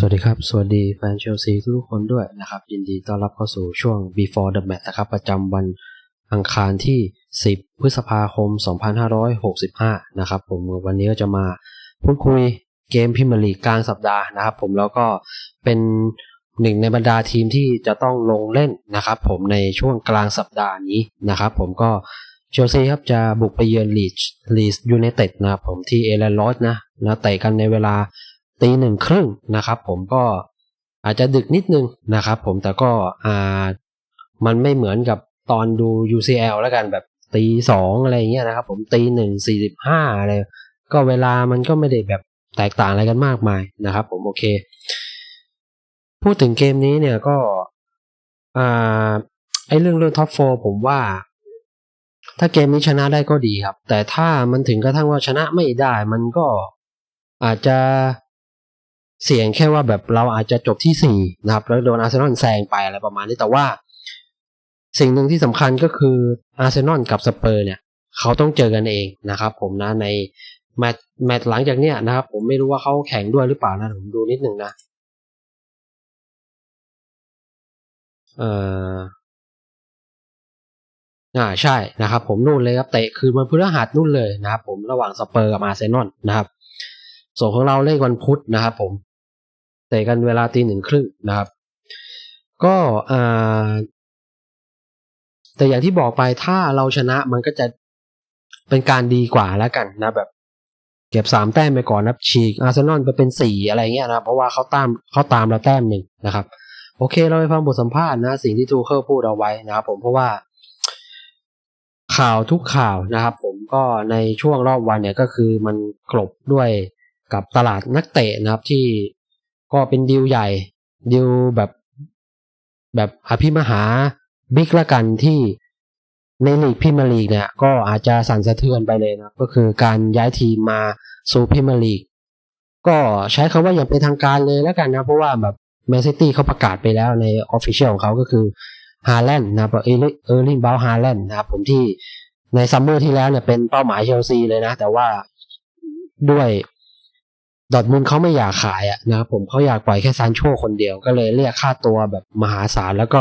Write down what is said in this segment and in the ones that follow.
สวัสดีครับ สวัสดีแฟนเชลซีทุกคนด้วยนะครับ ยินดีต้อนรับเข้าสู่ช่วง before the match นะครับ ประจำวันอังคารที่ 10 พฤษภาคม 2565 นะครับ ผมวันนี้ก็จะมาพูดคุยเกมพิมลีกกลางสัปดาห์นะครับ ผมแล้วก็เป็นหนึ่งในบรรดาทีมที่จะต้องลงเล่นนะครับ ผมในช่วงกลางสัปดาห์นี้นะครับ ผมก็เชลซีครับจะบุกไปเยือนลีดลีดยูไนเต็ดนะครับผมที่เอเลนลอสนะนะเตะกันในเวลา ตีหนึ่งครึ่งนะครับผมก็อาจจะดึกนิดนึงนะครับผมแต่ก็อ่ามันไม่เหมือนกับตอนดู UCL แล้วกันแบบตีสองอะไรเงี้ยนะครับผมตีหนึ่งสี่สิบห้าอะไรก็เวลามันก็ไม่ได้แบบแตกต่างอะไรกันมากมายนะครับผมโอเค พูดถึงเกมนี้เนี่ยก็อ่าไอเรื่องเรื่องท็อปโฟผมว่า ถ้าเกมนี้ชนะได้ก็ดีครับ แต่ถ้ามันถึงกระทั่งว่าชนะไม่ได้ มันก็อาจจะ เสี่ยงแค่ว่าแบบเราอาจจะจบที่สี่นะครับ แล้วโดนอาร์เซนอลแซงไปอะไรประมาณนี้แต่ว่า สิ่งหนึ่งที่สำคัญก็คืออาร์เซนอลกับสเปอร์เนี่ย เขาต้องเจอกันเองนะครับ ผมนะในแมตช์แมตช์หลังจากเนี้ยนะครับ ผมไม่รู้ว่าเขาแข่งด้วยหรือเปล่านะผมดูนิดหนึ่งนะเอ่ออ่าใช่นะครับ ผมนู่นเลยครับเตะคืนวันพฤหัสนู่นเลยนะครับ ผมระหว่างสเปอร์กับอาร์เซนอลนะครับ ส่วนของเราเล่นวันพุธนะครับ ผม เตะกันเวลาตีหนึ่งครึ่งนะครับ ก็แต่อย่างที่บอกไปถ้าเราชนะมันก็จะเป็นการดีกว่าแล้วกันนะแบบ เก็บสามแต้มไปก่อนนะฉีกอาร์เซนอลไปเป็นสี่อะไรเงี้ยนะเพราะว่าเขาตามเขาตามเราแต้มหนึ่งนะครับ โอเคเราไปฟังบทสัมภาษณ์นะสิ่งที่ทูเคิลพูดเอาไว้นะครับผมเพราะว่าข่าวทุกข่าวนะครับ ผมก็ในช่วงรอบวันเนี่ยก็คือมันกลบด้วยกับตลาดนักเตะนะครับที่ ก็เป็นดีลใหญ่ดีลแบบแบบอภิมหาบิ๊กละกันที่ในลีกพิมยร์ลีกเนี่ยก็อาจจะสั่นสะเทือนไปเลยนะก็คือการย้ายทีมมาสู่พิมยร์ลีก ก็ใช้คำว่าอย่างเป็นทางการเลยแล้วกันนะ เพราะว่าแบบแมนซิตี้เขาประกาศไปแล้วในออฟฟิเชียลของเขาก็คือฮาแลนด์นะครับเออร์ลิงบาลฮาแลนด์นะครับผมที่ในซัมเมอร์ที่แล้วเนี่ยเป็นเป้าหมายเชลซีเลยนะ แต่ว่าด้วย ดอทมุนเขาไม่อยากขายอะนะครับผมเขาอยากปล่อยแค่ซานโชคนเดียวก็เลยเรียกค่าตัวแบบมหาศาลแล้วก็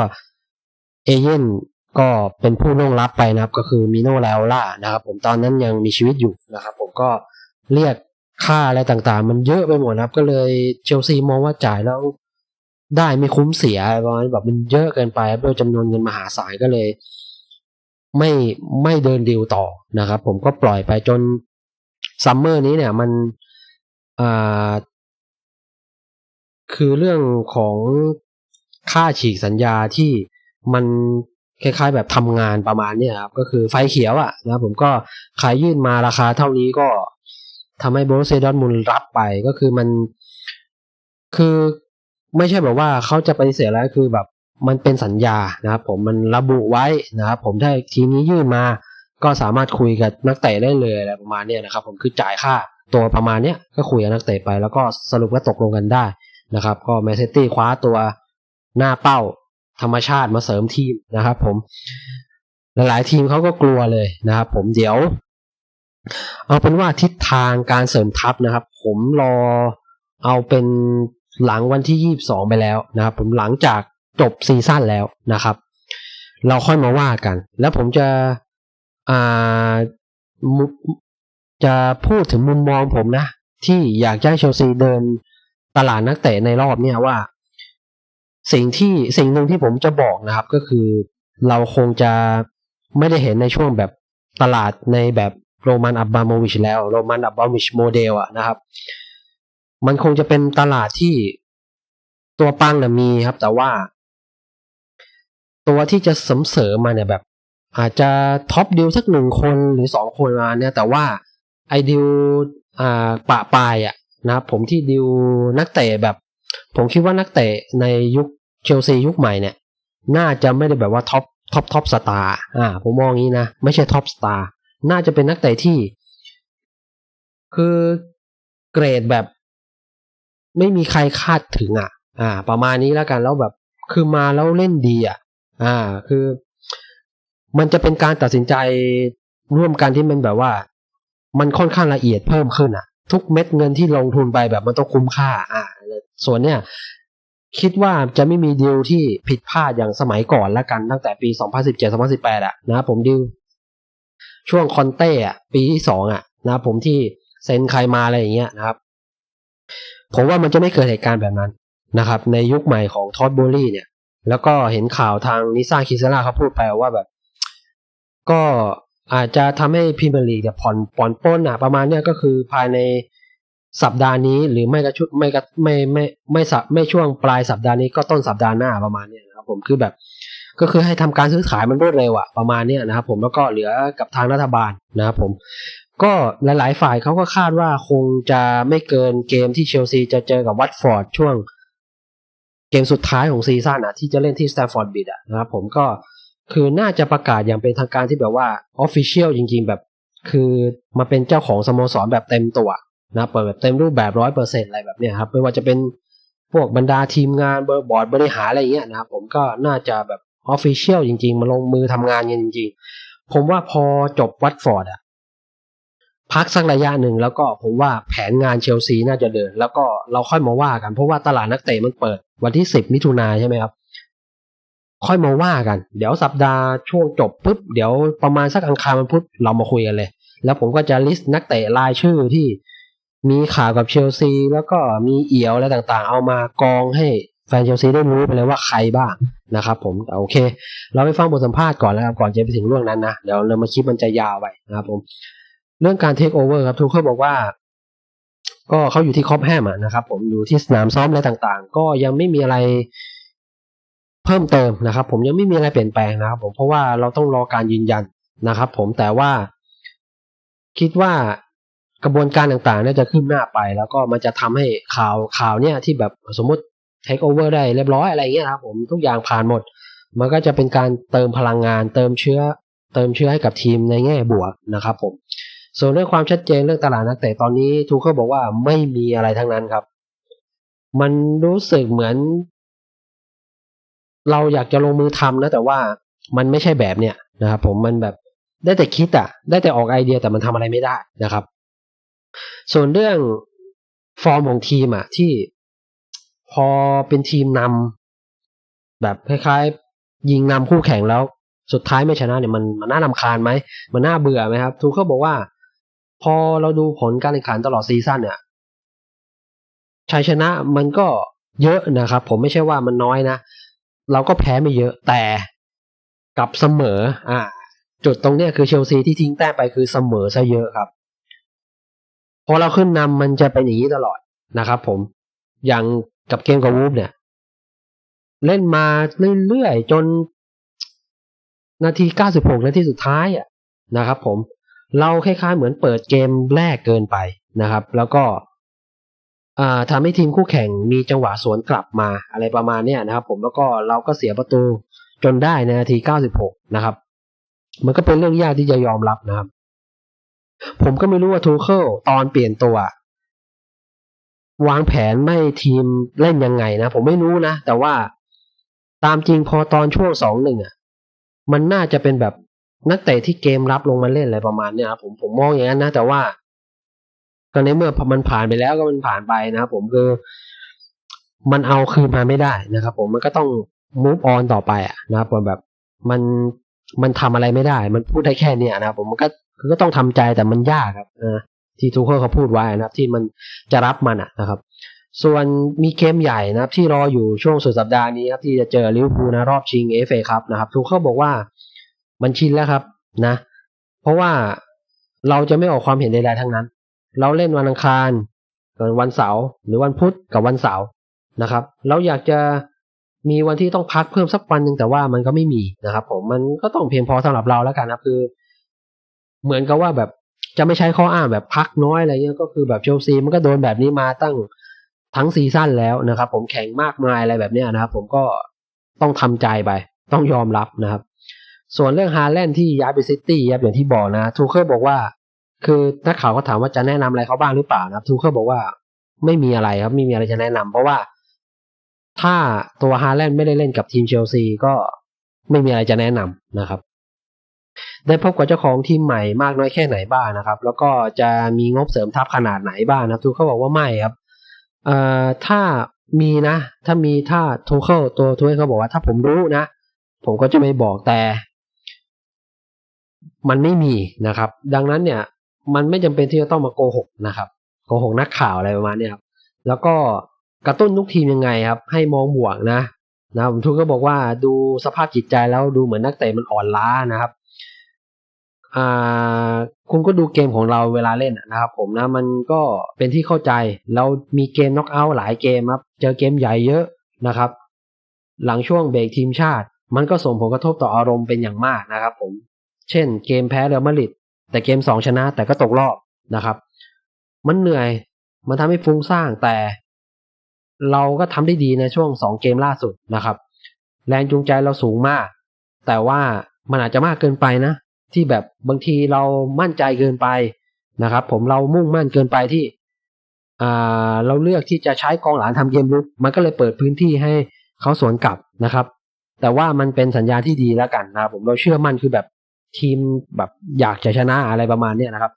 เอเย่นก็เป็นผู้ล่วงลับไปนะครับ ก็คือมิโนแลวล่านะครับ ผมตอนนั้นยังมีชีวิตอยู่นะครับ ผมก็เรียกค่าอะไรต่างๆ มันเยอะไปหมดนะครับ ก็เลยเชลซีมองว่าจ่ายแล้วได้ไม่คุ้มเสียประมาณแบบมันเยอะเกินไปด้วยจำนวนเงินมหาศาลก็เลย ไม่ไม่เดินดีลต่อนะครับ ผมก็ปล่อยไปจนซัมเมอร์นี้เนี่ย มัน อ่าคือเรื่องของค่าฉีกสัญญาที่มันคล้ายๆ แบบทำงานประมาณเนี้ยครับก็คือไฟเขียวอะนะผมก็ขายยื่นมาราคาเท่านี้ก็ทำให้โบรเซดอนมุลรับไปก็คือมัน คือไม่ใช่แบบว่าเขาจะปฏิเสธแล้วคือแบบมันเป็นสัญญานะครับผมมันระบุไว้นะครับผมถ้าทีมนี้ยื่นมา ก็สามารถคุยกับนักเตะได้เลยอะไรประมาณเนี้ยนะครับ ผมคือจ่ายค่า ตัวประมาณเนี้ยก็คุยกับนักเตะไป แล้วก็สรุปว่าตกลงกันได้นะครับ ก็แมนเชสเตอร์คว้าตัวหน้าเป้าธรรมชาติมาเสริมทีมนะครับผม หลายๆทีมเขาก็กลัวเลยนะครับผมเดี๋ยว เอาเป็นว่าทิศทางการเสริมทัพนะครับ ผมรอเอาเป็นหลังวันที่ยี่บสองไปแล้วนะครับ ผมหลังจากจบซีซั่นแล้วนะครับ เราค่อยมาว่ากัน แล้วผมจะอ่า จะพูดถึงมุมมองผมนะ ที่อยากให้เชลซีเดินตลาดนักเตะในรอบเนี้ยว่า สิ่งที่สิ่งหนึ่งที่ผมจะบอกนะครับ ก็คือเราคงจะไม่ได้เห็นในช่วงแบบตลาดในแบบโรมันอับบาโมวิชแล้วโรมันอับบาโมวิชโมเดลอะนะครับ มันคงจะเป็นตลาดที่ตัวปังนะมีครับ แต่ว่า ตัวที่จะสมเสริมมาเนี่ยแบบ อาจจะท็อปดิวสักหนึ่งคนหรือสองคนมาเนี่ย แต่ว่า ไอดิวอ่าปะปลายอะนะครับผมที่ดิวนักเตะแบบ ผมคิดว่านักเตะในยุคเชลซียุคใหม่เนี่ย น่าจะไม่ได้แบบว่าท็อปท็อปท็อปสตาร์อ่า ผมมองงี้นะ ไม่ใช่ท็อปสตาร์น่าจะเป็นนักเตะที่ คือเกรดแบบ ไม่มีใครคาดถึงอะ อ่า ประมาณนี้แล้วกันแล้วแบบคือมาแล้วเล่นดีอะ อ่า คือ มันจะเป็นการตัดสินใจร่วมกันที่มันแบบว่า มันค่อนข้างละเอียดเพิ่มขึ้นอะทุกเม็ดเงินที่ลงทุนไปแบบมันต้องคุ้มค่า อ่า ส่วนเนี่ยคิดว่าจะไม่มีดีลที่ผิดพลาดอย่างสมัยก่อนละกันตั้งแต่ปี 2017-2018อะนะผมดีลช่วงคอนเต้อะปีที่สองอะนะผมที่เซ็นใครมาอะไรอย่างเงี้ยนะครับ ผมว่ามันจะไม่เกิดเหตุการณ์แบบนั้นนะครับ ในยุคใหม่ของทอดโบลี่เนี่ย แล้วก็เห็นข่าวทางนิซ่าคิซาร่าเขาพูดไปว่าแบบ ก็ อาจจะทำให้พรีเมียร์ลีกเนี่ยผ่อนผ่อนป้นอะประมาณเนี้ยก็คือภายในสัปดาห์นี้หรือไม่ก็ชุดไม่ก็ไม่ไม่ไม่สัไม่ช่วงปลายสัปดาห์นี้ก็ต้นสัปดาห์หน้าประมาณเนี้ยนะครับผมคือแบบก็คือให้ทำการซื้อขายมันรวดเร็วอะประมาณเนี้ยนะครับผมแล้วก็เหลือกับทางรัฐบาลนะครับผม ก็หลาย ๆ ฝ่ายเขาก็คาดว่าคงจะไม่เกินเกมที่เชลซีจะเจอกับวัตฟอร์ดช่วงเกมสุดท้ายของซีซั่นอะที่จะเล่นที่สแตมฟอร์ดบิดอะนะครับผมก็ คือน่าจะประกาศอย่างเป็นทางการที่แบบว่าออฟฟิเชียลจริง ๆ แบบ คือมาเป็นเจ้าของสโมสรแบบเต็มตัวนะเปิดแบบเต็มรูปแบบร้อยเปอร์เซ็นต์อะไรแบบเนี้ยครับไม่ว่าจะเป็นพวกบรรดาทีมงานบอร์ดบริหารอะไรเงี้ยนะครับผมก็น่าจะแบบออฟฟิเชียลจริง ๆ มาลงมือทำงานกันจริง ๆ ผมว่าพอจบวัตฟอร์ดอะพักสักระยะหนึ่งแล้วก็ผมว่าแผนงานเชลซีน่าจะเดิน แล้วก็เราค่อยมาว่ากันเพราะว่าตลาดนักเตะมันเปิดวันที่สิบมิถุนาใช่ไหมครับ ค่อยมาว่ากัน เดี๋ยวสัปดาห์ช่วงจบปุ๊บเดี๋ยวประมาณสักอังคารมันพุธเรามาคุยกันเลย แล้วผมก็จะลิสต์นักเตะรายชื่อที่มีข่าวกับเชลซี แล้วก็มีเอี่ยวอะไรต่างๆ เอามากองให้แฟนเชลซีได้รู้ไปเลยว่าใครบ้างนะครับผมโอเค เราไปฟังบทสัมภาษณ์ก่อนแล้วครับก่อนจะไปถึงเรื่องนั้นนะเดี๋ยวเรามาคลิปมันจะยาวไปนะครับผม เรื่องการเทคโอเวอร์ครับทูเคิลบอกว่า ก็เขาอยู่ที่คอปแฮมนะครับผมอยู่ที่สนามซ้อมอะไรต่างๆ ก็ยังไม่มีอะไร เพิ่มเติมนะครับ ผมยังไม่มีอะไรเปลี่ยนแปลงนะครับ ผมเพราะว่าเราต้องรอการยืนยันนะครับ ผมแต่ว่า คิดว่ากระบวนการต่างๆน่าจะขึ้นหน้าไป แล้วก็มันจะทำให้ข่าวข่าวเนี่ยที่แบบสมมติเทคโอเวอร์ได้เรียบร้อยอะไรเงี้ยครับผมทุกอย่างผ่านหมด มันก็จะเป็นการเติมพลังงาน เติมเชื้อ เติมเชื้อให้กับทีมในแง่บวกนะครับ ผม ส่วนเรื่องความชัดเจนเรื่องตลาดนักเตะตอนนี้ทูเคิลบอกว่าไม่มีอะไรทั้งนั้นครับ มันรู้สึกเหมือน เราอยากจะลงมือทำนะแต่ว่ามันไม่ใช่แบบเนี้ยนะครับผมมันแบบได้แต่คิดอะได้แต่ออกไอเดียแต่มันทำอะไรไม่ได้นะครับ ส่วนเรื่องฟอร์มของทีมอะที่พอเป็นทีมนำแบบคล้ายๆ ยิงนำคู่แข่งแล้ว สุดท้ายไม่ชนะเนี่ยมันมันน่านำคาญไหมมันน่าเบื่อไหมครับทูเคิลบอกว่า พอเราดูผลการแข่งขันตลอดซีซั่นเนี่ยชัยชนะมันก็เยอะนะครับ ผมไม่ใช่ว่ามันน้อยนะ เราก็แพ้ไม่เยอะแต่กลับเสมอ อ่า จุดตรงเนี้ยคือเชลซีที่ทิ้งแต้มไปคือเสมอซะเยอะครับ พอเราขึ้นนำมันจะเป็นอย่างนี้ตลอดนะครับผมอย่างกับเกมกับวูฟเนี่ย เล่นมาเรื่อยๆจน นาที 96 นาทีสุดท้ายอะนะครับผมเราคล้ายๆเหมือนเปิดเกมแรกเกินไปนะครับ แล้วก็ ทำให้ทีมคู่แข่งมีจังหวะสวนกลับมาอะไรประมาณเนี้ยนะครับ ผมแล้วก็เราก็เสียประตูจนได้ในนาที 96 นะครับ มันก็เป็นเรื่องยากที่จะยอมรับนะครับ ผมก็ไม่รู้ว่าทูเคิลตอนเปลี่ยนตัว วางแผนไม่ทีมเล่นยังไงนะ ผมไม่รู้นะ แต่ว่าตามจริงพอตอนช่วงสองหนึ่งอะ มันน่าจะเป็นแบบนักเตะที่เกมรับลงมาเล่นอะไรประมาณเนี้ยครับผมผมมองอย่างนั้นนะ แต่ว่า ก็ในเมื่อมันผ่านไปแล้วก็มันผ่านไปนะครับผมคือมันเอาคืนมาไม่ได้นะครับ ผมมันก็ต้อง move on ต่อไปอะนะครับผมแบบมันมันทำอะไรไม่ได้ มันพูดได้แค่เนี้ยนะครับผมมันก็คือก็ต้องทำใจแต่มันยากครับนะที่ทุกคนเขาพูดไว้นะครับ ที่มันจะรับมันอะนะครับ ส่วนมีเกมใหญ่นะครับ ที่รออยู่ช่วงสุดสัปดาห์นี้ครับที่จะเจอลิเวอร์พูลนะรอบชิงเอฟเอครับนะครับทุกเขาบอกว่ามันชินแล้วครับนะ เพราะว่าเราจะไม่ออกความเห็นใดๆทั้งนั้น เราเล่นวันอังคารกับวันเสาร์หรือวันพุธกับวันเสาร์นะครับ เราอยากจะมีวันที่ต้องพักเพิ่มสักวันหนึ่งแต่ว่ามันก็ไม่มีนะครับ ผมมันก็ต้องเพียงพอสำหรับเราแล้วกันนะคือ เหมือนกับว่าแบบจะไม่ใช้ข้ออ้างแบบพักน้อยอะไรเงี้ยก็คือแบบเชลซีมันก็โดนแบบนี้มาตั้งทั้งซีซั่นแล้วนะครับ ผมแข่งมากมายอะไรแบบเนี้ยนะครับ ผมก็ต้องทำใจไป ต้องยอมรับนะครับ ส่วนเรื่องฮาแลนด์ที่ย้ายไปซิตี้ครับอย่างที่บอกนะทูเคิลบอกว่า คือนักข่าวก็ถามว่าจะแนะนำอะไรเขาบ้างหรือเปล่านะครับทูเคิลบอกว่าไม่มีอะไรครับไม่มีอะไรจะแนะนำเพราะว่าถ้าตัวฮาแลนด์ไม่ได้เล่นกับทีมเชลซีก็ไม่มีอะไรจะแนะนำนะครับ ได้พบกับเจ้าของทีมใหม่มากน้อยแค่ไหนบ้างนะครับ แล้วก็จะมีงบเสริมทัพขนาดไหนบ้างนะครับทุกเขาบอกว่าไม่ครับเอ่อถ้ามีนะ ถ้ามีถ้าทูเคิลตัวทูเคิลเขาบอกว่าถ้าผมรู้นะ ผมก็จะไม่บอกแต่ มันไม่มีนะครับ ดังนั้นเนี่ย มันไม่จำเป็นที่จะต้องมาโกหกนะครับโกหกนักข่าวอะไรประมาณนี้ครับแล้วก็กระตุ้นทุกทีมยังไงครับ ให้มองบวกนะนะผมทุกก็บอกว่าดูสภาพจิตใจแล้วดูเหมือนนักเตะมันอ่อนล้านะครับอ่าคุณก็ดูเกมของเราเวลาเล่นนะครับ ผมนะมันก็เป็นที่เข้าใจเรามีเกมน็อกเอาท์หลายเกมครับ เจอเกมใหญ่เยอะนะครับ หลังช่วงเบรกทีมชาติ มันก็ส่งผลกระทบต่ออารมณ์เป็นอย่างมากนะครับ ผม เช่น เกมแพ้เรอัลมาดริด แต่เกมสองชนะแต่ก็ตกรอบนะครับ มันเหนื่อยมันทำให้ฟุ้งซ่านแต่ เราก็ทำได้ดีในช่วงสองเกมล่าสุดนะครับ แรงจูงใจเราสูงมาก แต่ว่ามันอาจจะมากเกินไปนะ ที่แบบบางทีเรามั่นใจเกินไปนะครับ ผมเรามุ่งมั่นเกินไปที่เราเลือกที่จะใช้กองหลังทำเกมลุกมันก็เลยเปิดพื้นที่ให้เขาสวนกลับนะครับ แต่ว่ามันเป็นสัญญาณที่ดีแล้วกันนะผมเราเชื่อมั่นคือแบบ ทีมแบบอยากจะชนะอะไรประมาณเนี้นะครับ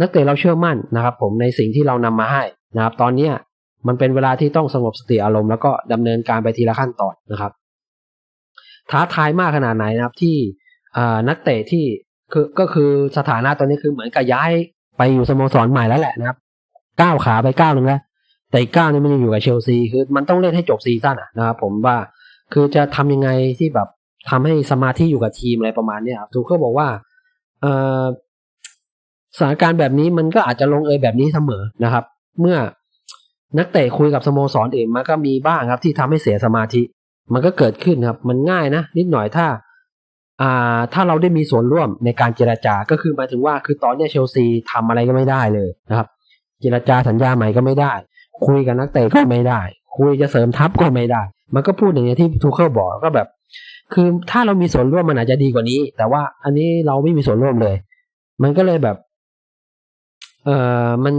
นักเตะเราเชื่อมั่นนะครับ ผมในสิ่งที่เรานำมาให้นะครับ ตอนเนี้ยมันเป็นเวลาที่ต้องสงบสติอารมณ์แล้วก็ดำเนินการไปทีละขั้นตอนนะครับ ท้าทายมากขนาดไหนนะครับที่นักเตะที่คือก็คือสถานะตอนนี้คือเหมือนกับย้ายไปอยู่สโมสรใหม่แล้วแหละนะครับก้าวขาไปก้าวหนึ่งแล้วแต่อีกก้าวนึงมันยังอยู่กับเชลซีคือมันต้องเล่นให้จบซีซั่นนะครับผมว่าคือจะทำยังไงที่แบบ ทำให้สมาธิอยู่กับทีมอะไรประมาณเนี้ยครับทูเคิลบอกว่าเออสถานการณ์แบบนี้มันก็อาจจะลงเอยแบบนี้เสมอนะครับ เมื่อนักเตะคุยกับสโมสรอื่นมันก็มีบ้างครับ ที่ทำให้เสียสมาธิ มันก็เกิดขึ้นครับ มันง่ายนะนิดหน่อยถ้า อ่า ถ้าเราได้มีส่วนร่วมในการเจรจา ก็คือหมายถึงว่าคือตอนเนี้ยเชลซีทำอะไรก็ไม่ได้เลยนะครับ เจรจาสัญญาใหม่ก็ไม่ได้ คุยกับนักเตะก็ไม่ได้ คุยจะเสริมทัพก็ไม่ได้ มันก็พูดอย่างนี้ที่ทูเคิลบอกก็แบบ คือถ้าเรามีส่วนร่วมมันอาจจะดีกว่านี้ แต่ว่าอันนี้เราไม่มีส่วนร่วมเลย มันก็เลยแบบ เออมัน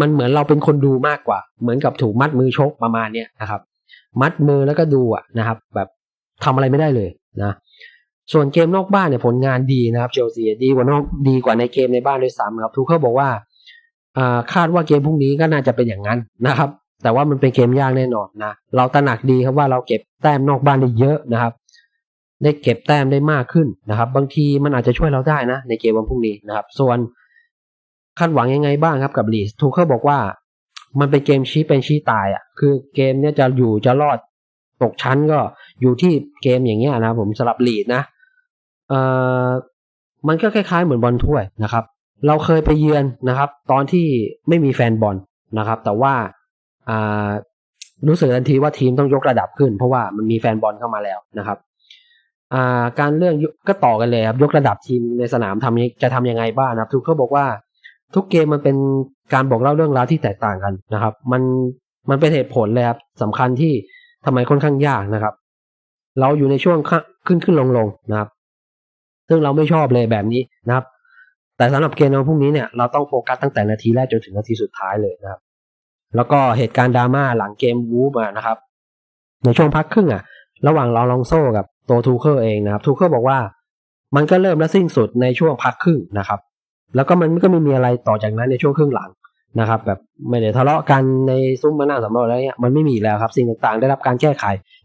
มันเหมือนเราเป็นคนดูมากกว่า เหมือนกับถูกมัดมือชกประมาณเนี้ยนะครับ มัดมือแล้วก็ดูอะนะครับ แบบทำอะไรไม่ได้เลยนะส่วนเกมนอกบ้านเนี่ยผลงานดีนะครับเชลซีดีกว่านอกดีกว่าในเกมในบ้านด้วยซ้ำครับทูเคิลบอกว่าคาดว่าเกมพรุ่งนี้ก็น่าจะเป็นอย่างนั้นนะครับ แต่ว่ามันเป็นเกมยากแน่นอนนะเราตระหนักดีครับว่าเราเก็บแต้มนอกบ้านได้เยอะนะครับ ได้เก็บแต้มได้มากขึ้นนะครับ บางทีมันอาจจะช่วยเราได้นะ ในเกมวันพรุ่งนี้นะครับ ส่วนคาดหวังยังไงบ้างครับกับลีสทูเคิลบอกว่า มันเป็นเกมชี้เป็นชี้ตายอะ คือเกมเนี้ยจะอยู่จะรอดตกชั้นก็อยู่ที่เกมอย่างเงี้ยนะผมสำหรับลีดนะเอ่อมันก็คล้ายๆเหมือนบอลถ้วยนะครับ เราเคยไปเยือนนะครับ ตอนที่ไม่มีแฟนบอลนะครับ แต่ว่าอ่ารู้สึกทันทีว่าทีมต้องยกระดับขึ้น เพราะว่ามันมีแฟนบอลเข้ามาแล้วนะครับ อ่าการเรื่องกก็ต่อกันเลยครับยกระดับทีมในสนามทำจะทำยังไงบ้างนะครับทุกเขาบอกว่าทุกเกมมันเป็นการบอกเล่าเรื่องราวที่แตกต่างกันนะครับ มันมันเป็นเหตุผลเลยครับสำคัญที่ทำไมค่อนข้างยากนะครับ เราอยู่ในช่วงขึ้นขึ้นลงลงนะครับ ซึ่งเราไม่ชอบเลยแบบนี้นะครับ แต่สำหรับเกมในพรุ่งนี้เนี่ยเราต้องโฟกัสตั้งแต่นาทีแรกจนถึงนาทีสุดท้ายเลยนะครับ แล้วก็เหตุการณ์ดราม่าหลังเกมวูฟนะครับ ในช่วงพักครึ่งอะ ระหว่างลอลองโซ่กับ ตัวทูเคิลเองนะครับทูเคิลบอกว่า มันก็เริ่มและสิ้นสุดในช่วงพักครึ่งนะครับ แล้วก็มันก็ไม่มีอะไรต่อจากนั้นในช่วงครึ่งหลังนะครับ แบบไม่ได้ทะเลาะกันในซุ้มมานั่งสำรวจอะไรเงี้ยมันไม่มีแล้วครับสิ่งต่างๆ ได้รับการแก้ไข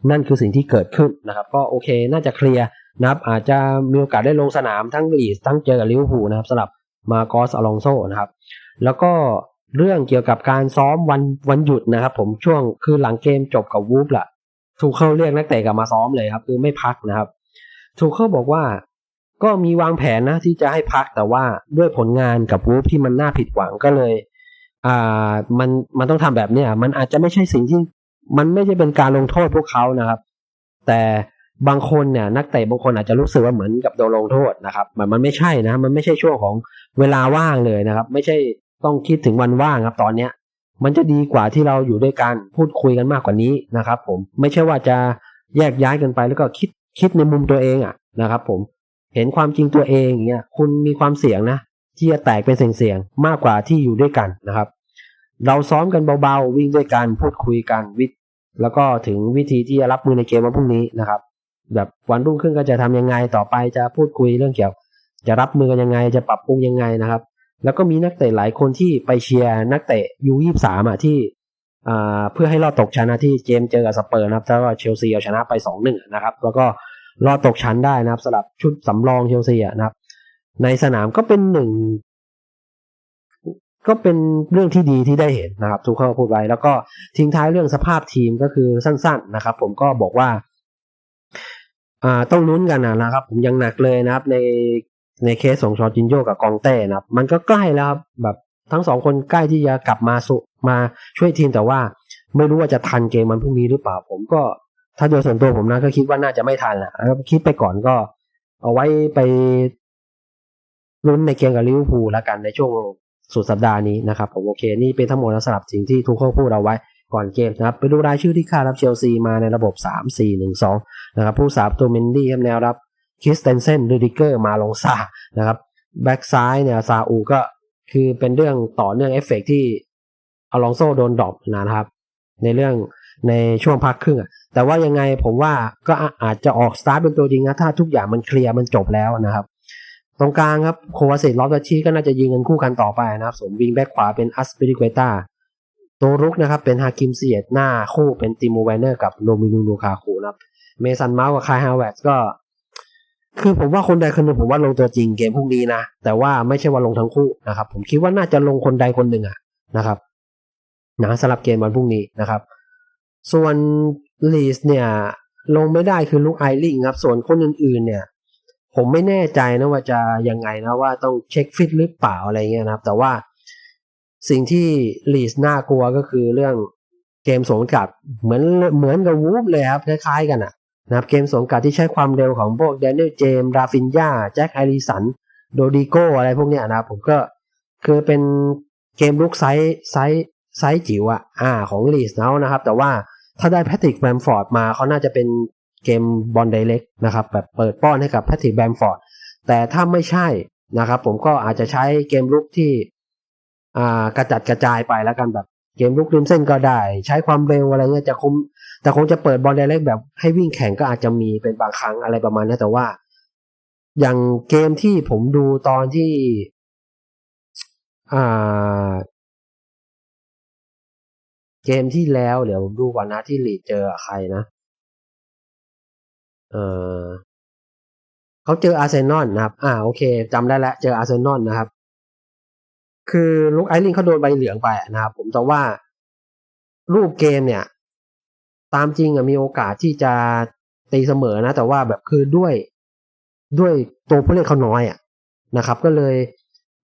นั่นคือสิ่งที่เกิดขึ้นนะครับ ก็โอเคน่าจะเคลียร์นะครับ อาจจะมีโอกาสได้ลงสนามทั้งลีสทั้งเจอกับลิเวอร์พูลนะครับสำหรับมาโกสอลองโซนะครับ แล้วก็เรื่องเกี่ยวกับการซ้อมวันวันหยุดนะครับ ผมช่วงคือหลังเกมจบกับวูฟแหละ ทูเคิลเรียกนักเตะกลับมาซ้อมเลยครับ คือไม่พักนะครับ ทูเคิลบอกว่าก็มีวางแผนนะที่จะให้พักแต่ว่าด้วยผลงานกับวูฟที่มันน่าผิดหวังก็เลย อ่ามันมันต้องทำแบบเนี้ยมันอาจจะไม่ใช่สิ่งที่มันไม่ใช่เป็นการลงโทษพวกเขานะครับ แต่บางคนเนี่ย นักเตะบางคนอาจจะรู้สึกว่าเหมือนกับโดนลงโทษนะครับมันมันไม่ใช่นะ มันไม่ใช่ช่วงของเวลาว่างเลยนะครับ ไม่ใช่ต้องคิดถึงวันว่างครับ ตอนเนี้ย มันจะดีกว่าที่เราอยู่ด้วยกันพูดคุยกันมากกว่านี้นะครับ ผมไม่ใช่ว่าจะแยกย้ายกันไปแล้วก็คิดคิดในมุมตัวเองอะนะครับ ผมเห็นความจริงตัวเองอย่างเงี้ยคุณมีความเสี่ยงนะที่จะแตกเป็นเสี่ยงๆมากกว่าที่อยู่ด้วยกันนะครับ เราซ้อมกันเบาๆวิ่งด้วยกันพูดคุยกันวิแล้วก็ถึงวิธีที่จะรับมือในเกมวันพรุ่งนี้นะครับ แบบวันรุ่งขึ้นก็จะทำยังไงต่อไปจะพูดคุยเรื่องเกี่ยว จะรับมือกันยังไงจะปรับปรุงยังไงนะครับ แล้วก็มีนักเตะหลายคนที่ไปเชียร์นักเตะยูยี่สามอะที่อ่าเพื่อให้รอดตกชั้นนะที่เกมเจอกับสเปอร์นะครับแล้วก็เชลซีเอาชนะไปสองหนึ่งนะครับ แล้วก็รอดตกชั้นได้นะครับสำหรับชุดสำรองเชลซีนะครับ ในสนามก็เป็นหนึ่งก็เป็นเรื่องที่ดีที่ได้เห็นนะครับ ทุกข้อพูดไว้แล้วก็ทิ้งท้ายเรื่องสภาพทีมก็คือสั้น ๆนะครับ ผมก็บอกว่าอ่าต้องลุ้นกันนะครับ ผมยังหนักเลยนะครับ ใน ในเคสของชอจินโยกับกองเต้นะครับมันก็ใกล้แล้วครับแบบทั้งสองคนใกล้ที่จะกลับมาสุมาช่วยทีมแต่ว่า ไม่รู้ว่าจะทันเกมมันพรุ่งนี้หรือเปล่า ผมก็ถ้าโดยส่วนตัวผมนะก็คิดว่าน่าจะไม่ทันแหละคิดไปก่อนก็ เอาไว้ไปลุ้นในเกมกับลิเวอร์พูลแล้วกันในช่วงสุดสัปดาห์นี้นะครับผมโอเคนี่เป็นทั้งหมดสำหรับสิ่งที่ทุกคนพูดเอาไว้ก่อนเกมนะครับ ไปดูรายชื่อที่ค่ารับเชลซีมาในระบบ 3 4 1 2 นะครับผู้สาบตัวเมนดี้ครับแนวรับ คิสเตนเซนดูดิเกอร์มาลงซานะครับแบ็กซ้ายเนี่ยซาอูก็คือเป็นเรื่องต่อเนื่องเอฟเฟกที่อลองโซโดนดรอปนะครับ ในเรื่องในช่วงพักครึ่งอะแต่ว่ายังไงผมว่าก็อาจจะออกสตาร์ทเป็นตัวจริงนะถ้าทุกอย่างมันเคลียร์มันจบแล้วนะครับ ตรงกลางครับโควาเซตลอฟตาชีก็น่าจะยิงกันคู่กันต่อไปนะครับส่วนวิงแบ็กขวาเป็นอัสเปริเกตาตัวรุกนะครับเป็นฮากิมเซียตหน้าคู่เป็นติโมแวนเนอร์กับโรมิลูลูคาคูนะครับเมสันเมาส์กับคายฮาวเวตก็ คือผมว่าคนใดคนหนึ่งผมว่าลงตัวจริงเกมพรุ่งนี้นะ แต่ว่าไม่ใช่ว่าลงทั้งคู่นะครับ ผมคิดว่าน่าจะลงคนใดคนหนึ่งอะนะครับนะสำหรับเกมวันพรุ่งนี้นะครับ ส่วนลีสเนี่ย ลงไม่ได้คือลูกไอริงครับ ส่วนคนอื่นๆเนี่ย ผมไม่แน่ใจนะว่าจะยังไงนะว่าต้องเช็คฟิตหรือเปล่าอะไรเงี้ยนะครับ แต่ว่าสิ่งที่ลีสน่ากลัวก็คือเรื่องเกมสวนกลับเหมือนเหมือนกับวูฟเลยครับคล้ายๆกันอะ นะครับเกมสวนกลับที่ใช้ความเร็วของพวกแดเนียลเจมราฟินยาแจ็คไอริสันโดดิโกอะไรพวกเนี้ยนะครับผมก็คือเป็นเกมลุกไซส์ไซส์ไซส์จิ๋วอะอ่าของลีสเนานะครับ แต่ว่าถ้าได้แพทริกแบมฟอร์ดมาเขาน่าจะเป็นเกมบอลไดเล็กนะครับแบบเปิดป้อนให้กับแพทริกแบมฟอร์ดแต่ถ้าไม่ใช่นะครับ ผมก็อาจจะใช้เกมลุกที่อ่ากระจัดกระจายไปแล้วกันแบบ เกมลุกริมเส้นก็ได้ ใช้ความเร็วอะไรเงี้ยจะคมแต่คงจะเปิดบอลไดเล็กแบบให้วิ่งแข่งก็อาจจะมีเป็นบางครั้งอะไรประมาณนี้แต่ว่า อย่างเกมที่ผมดูตอนที่ อ่า เกมที่แล้วเดี๋ยวผมดูก่อนนะที่ลีดเจอใครนะเออเขาเจออาร์เซนอลนะครับ อ่าโอเคจำได้แล้วเจออาร์เซนอลนะครับ คือลูกไอริงเขาโดนใบเหลืองไปนะครับผมแต่ว่ารูปเกมเนี่ย ตามจริงอะมีโอกาสที่จะตีเสมอนะ แต่ว่าแบบคือด้วยด้วยตัวผู้เล่นเขาน้อยอะนะครับ ก็เลย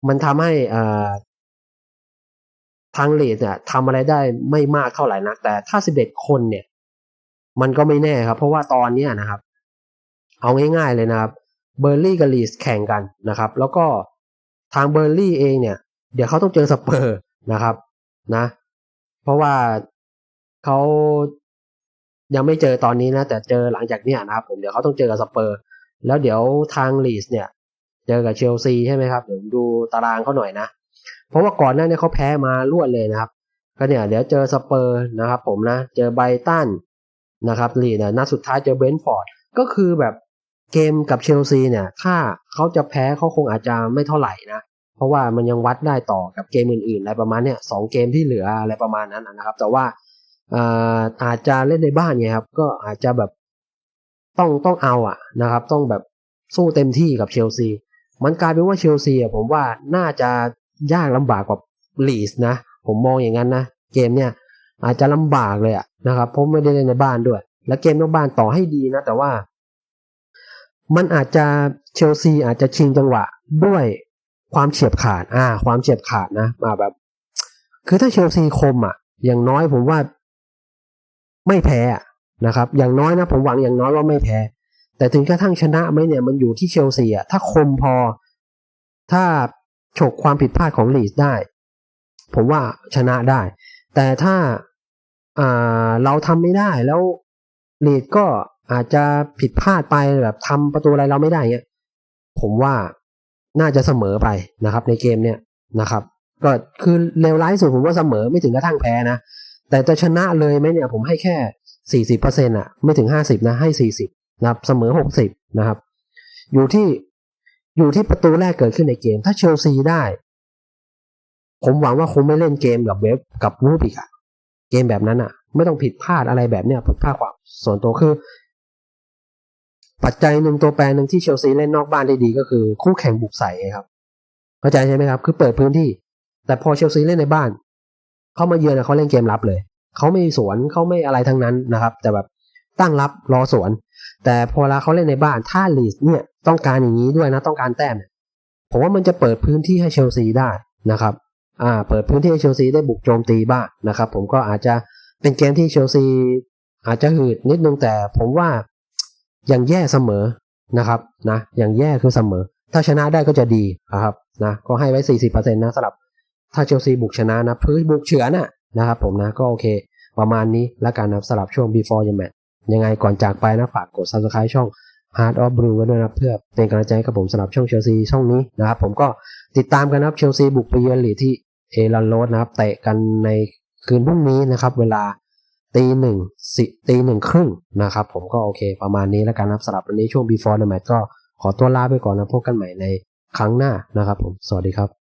มันทำให้อ่าทางเลดเนี่ยทำอะไรได้ไม่มากเท่าไหร่นักแต่ถ้าสิบเอ็ดคนเนี่ย มันก็ไม่แน่ครับ เพราะว่าตอนเนี้ยนะครับ เอาง่ายๆเลยนะครับ เบอร์ลี่กับลีสแข่งกันนะครับ แล้วก็ทางเบอร์ลี่เองเนี่ย เดี๋ยวเขาต้องเจอสเปอร์นะครับ นะ เพราะว่าเขายังไม่เจอตอนนี้นะ แต่เจอหลังจากเนี้ยนะครับผมเดี๋ยวเขาต้องเจอกับสเปอร์ แล้วเดี๋ยวทางลีสเนี่ย เจอกับเชลซีใช่ไหมครับเดี๋ยวดูตารางเขาหน่อยนะ เพราะว่าก่อนหน้านี้เขาแพ้มารวดเลยนะครับ ก็เนี่ยเดี๋ยวเจอสเปอร์นะครับผมนะ เจอไบตันนะครับลีเนี่ยนัดสุดท้ายเจอเบรนท์ฟอร์ดก็คือแบบเกมกับเชลซีเนี่ย ถ้าเขาจะแพ้เขาคงอาจจะไม่เท่าไหร่นะ เพราะว่ามันยังวัดได้ต่อกับเกมอื่นๆอะไรประมาณเนี้ยสองเกมที่เหลืออะไรประมาณนั้นนะครับ แต่ว่าอาจจะเล่นในบ้านเนี่ยครับ ก็อาจจะแบบต้องต้องเอาอะนะครับ ต้องแบบสู้เต็มที่กับเชลซี มันกลายเป็นว่าเชลซีอะผมว่าน่าจะยากลำบากกว่าลีสนะ ผมมองอย่างนั้นนะ เกมเนี่ยอาจจะลำบากเลยอะนะครับเพราะไม่ได้เล่นในบ้านด้วย และเกมนอกบ้านต่อให้ดีนะ แต่ว่า มันอาจจะเชลซีอาจจะชิงจังหวะด้วย ความเฉียบขาด อ่า ความเฉียบขาดนะ มาแบบ คือถ้าเชลซีคมอะ อย่างน้อยผมว่า ไม่แพ้นะครับ อย่างน้อยนะ ผมหวังอย่างน้อยว่าไม่แพ้ แต่ถึงกระทั่งชนะไหมเนี่ย มันอยู่ที่เชลซีอะ ถ้าคมพอ ถ้าฉกความผิดพลาดของลีสได้ ผมว่าชนะได้ แต่ถ้าอ่าเราทำไม่ได้แล้วลีดก็อาจจะผิดพลาดไปแบบทำประตูอะไรเราไม่ได้เงี้ยผมว่า น่าจะเสมอไปนะครับ ในเกมเนี้ยนะครับ ก็คือเลวร้ายสุดผมว่าเสมอไม่ถึงกระทั่งแพ้นะ แต่จะชนะเลยไหมเนี่ยผมให้แค่สี่สิบเปอร์เซ็นต์อะไม่ถึงห้าสิบนะให้สี่สิบนะครับเสมอหกสิบนะครับ อยู่ที่อยู่ที่ประตูแรกเกิดขึ้นในเกม ถ้าเชลซีได้ ผมหวังว่าคงไม่เล่นเกมกับเวฟกับวูฟอีกอะเกมแบบนั้นอะไม่ต้องผิดพลาดอะไรแบบเนี้ยผิดพลาดความส่วนตัวคือ ปัจจัยหนึ่งตัวแปรหนึ่งที่เชลซีเล่นนอกบ้านได้ดีก็คือคู่แข่งบุกใส่ครับเข้าใจใช่ไหมครับ คือเปิดพื้นที่ แต่พอเชลซีเล่นในบ้าน เขามาเยือนอะเขาเล่นเกมรับเลย เขาไม่สวนเขาไม่อะไรทั้งนั้นนะครับ แต่แบบตั้งรับรอสวน แต่พอเวลาเขาเล่นในบ้านถ้าลีดเนี่ยต้องการอย่างนี้ด้วยนะต้องการแต้มผมว่ามันจะเปิดพื้นที่ให้เชลซีได้นะครับ อ่า เปิดพื้นที่ให้เชลซีได้บุกโจมตีบ้างนะครับ ผมก็อาจจะเป็นเกมที่เชลซีอาจจะหืดนิดนึงแต่ผมว่า ยังแย่เสมอนะครับนะยังแย่คือเสมอ ถ้าชนะได้ก็จะดีนะครับนะก็ให้ไว้ 40%นะสำหรับถ้าเชลซีบุกชนะนะพื้นบุกเฉือนนะนะครับผมนะก็โอเค ประมาณนี้แล้วกันนะครับสำหรับช่วง before the match ยังไงก่อนจากไปนะฝากกด subscribe ช่อง Heart of Blue ไว้ด้วยนะเพื่อเป็นกำลังใจให้กับผมสำหรับช่องเชลซีช่องนี้นะครับผมก็ติดตามกันนะครับเชลซีบุกไปเยือนลีที่เอลันโรดนะครับเตะกันในคืนพรุ่งนี้นะครับเวลา ตีหนึ่งสิตีหนึ่งครึ่งนะครับผมก็โอเคประมาณนี้แล้วกันนะครับสำหรับวันนี้ช่วง before the match ก็ขอตัวลาไปก่อนนะพบกันใหม่ในครั้งหน้านะครับผม สวัสดีครับ